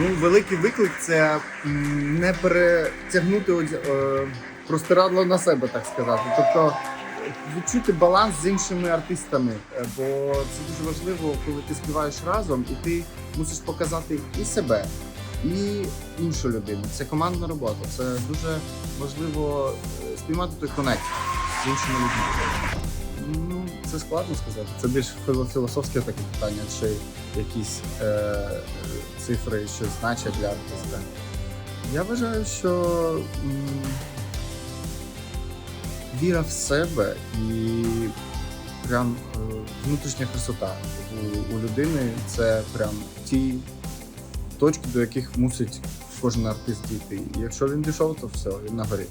Ну, великий виклик це не перетягнути е, простирадло на себе, так сказати. Тобто е, відчути баланс з іншими артистами. Е, Бо це дуже важливо, коли ти співаєш разом, і ти мусиш показати і себе, і іншу людину. Це командна робота. Це дуже важливо спіймати той конект з іншими людьми. Це складно сказати. Це більш філософське таке питання, чи якісь е, цифри щось значать для артиста. Я вважаю, що м, віра в себе і прям е, внутрішня красота у, у людини це прям ті точки, до яких мусить кожен артист дійти. І якщо він дійшов, то все, він на горі.